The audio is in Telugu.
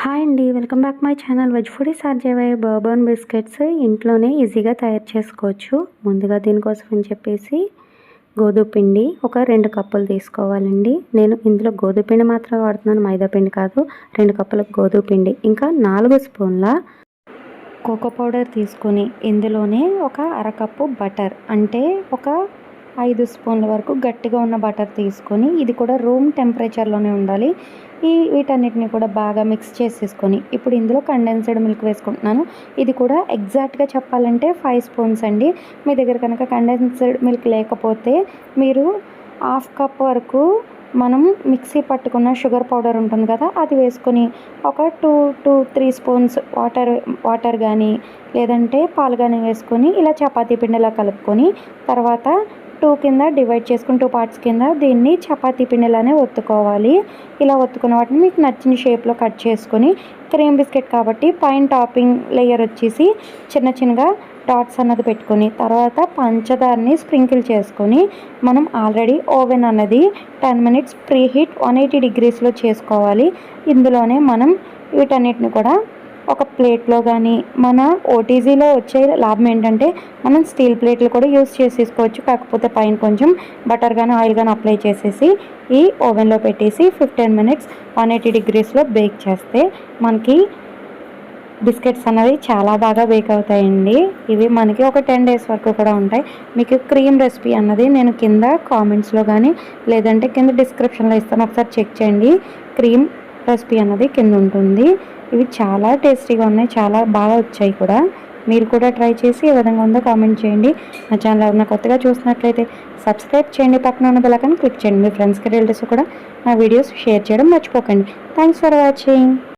హాయ్ అండి welcome back my channel veg foodie సార్జేవై bourbon biscuits ఇంట్లోనే ఈజీగా తయారు చేసుకోవచ్చు. ముందుగా దీనికోసం అని చెప్పేసి గోధుమ పిండి ఒక రెండు కప్పులు తీసుకోవాలండి. నేను ఇందులో గోధుమ పిండి మాత్రమే వాడుతున్నాను మైదా పిండి కాదు రెండు కప్పుల గోధుమ పిండి. ఇంకా నాలుగు స్పూన్ల కోకో పౌడర్ తీసుకొని ఇందులోనే ఒక అరకప్పు బటర్ అంటే ఒక ఐదు స్పూన్ల వరకు గట్టిగా ఉన్న బటర్ తీసుకొని ఇది కూడా రూమ్ టెంపరేచర్లోనే ఉండాలి. ఈ వీటన్నిటిని కూడా బాగా మిక్స్ చేసేసుకొని ఇప్పుడు ఇందులో కండెన్స్డ్ మిల్క్ వేసుకుంటున్నాను. ఇది కూడా ఎగ్జాక్ట్గా చెప్పాలంటే ఫైవ్ స్పూన్స్ అండి. మీ దగ్గర కనుక కండెన్స్డ్ మిల్క్ లేకపోతే మీరు హాఫ్ కప్ వరకు మనం మిక్సీ పట్టుకున్న షుగర్ పౌడర్ ఉంటుంది కదా అది వేసుకొని ఒక two two three spoons water water కానీ లేదంటే పాలు కానీ వేసుకొని ఇలా చపాతీ పిండిలా కలుపుకొని తర్వాత టూ కింద డివైడ్ చేసుకుని టూ పార్ట్స్ కింద దీన్ని చపాతీ పిండిలానే ఒత్తుకోవాలి. ఇలా ఒత్తుకున్న వాటిని మీకు నచ్చిన షేప్లో కట్ చేసుకొని క్రీమ్ బిస్కెట్ కాబట్టి పైన టాపింగ్ లేయర్ వచ్చేసి చిన్న చిన్నగా డాట్స్ అన్నది పెట్టుకొని తర్వాత పంచదారని స్ప్రింకిల్ చేసుకొని మనం ఆల్రెడీ ఓవెన్ అన్నది ten minutes preheat one eighty డిగ్రీస్లో చేసుకోవాలి. ఇందులోనే మనం వీటన్నిటిని కూడా ఒక ప్లేట్లో కానీ మన ఓటీజీలో వచ్చే లాభం ఏంటంటే మనం స్టీల్ ప్లేట్లు కూడా యూస్ చేసేసుకోవచ్చు. కాకపోతే పైన కొంచెం బటర్ కానీ ఆయిల్ కానీ అప్లై చేసేసి ఈ ఓవెన్లో పెట్టేసి ఫిఫ్టీన్ మినిట్స్ వన్ ఎయిటీ డిగ్రీస్లో బేక్ చేస్తే మనకి బిస్కెట్స్ అనేవి చాలా బాగా బేక్ అవుతాయండి. ఇవి మనకి ఒక టెన్ డేస్ వరకు కూడా ఉంటాయి. మీకు క్రీమ్ రెసిపీ అన్నది నేను కింద కామెంట్స్లో కానీ లేదంటే కింద డిస్క్రిప్షన్లో ఇస్తాను. ఒకసారి చెక్ చేయండి. క్రీమ్ రెసిపీ అన్నది కింద ఉంటుంది. ఇవి చాలా టేస్టీగా ఉన్నాయి చాలా బాగా వచ్చాయి కూడా. మీరు కూడా ట్రై చేసి ఏ విధంగా ఉందో కామెంట్ చేయండి. నా ఛానల్ ఎవరైనా కొత్తగా చూసినట్లయితే సబ్స్క్రైబ్ చేయండి. పక్కన ఉన్న బెల్లకని క్లిక్ చేయండి. మీ ఫ్రెండ్స్కి రిలేటివ్స్ కూడా నా వీడియోస్ షేర్ చేయడం మర్చిపోకండి. Thanks for watching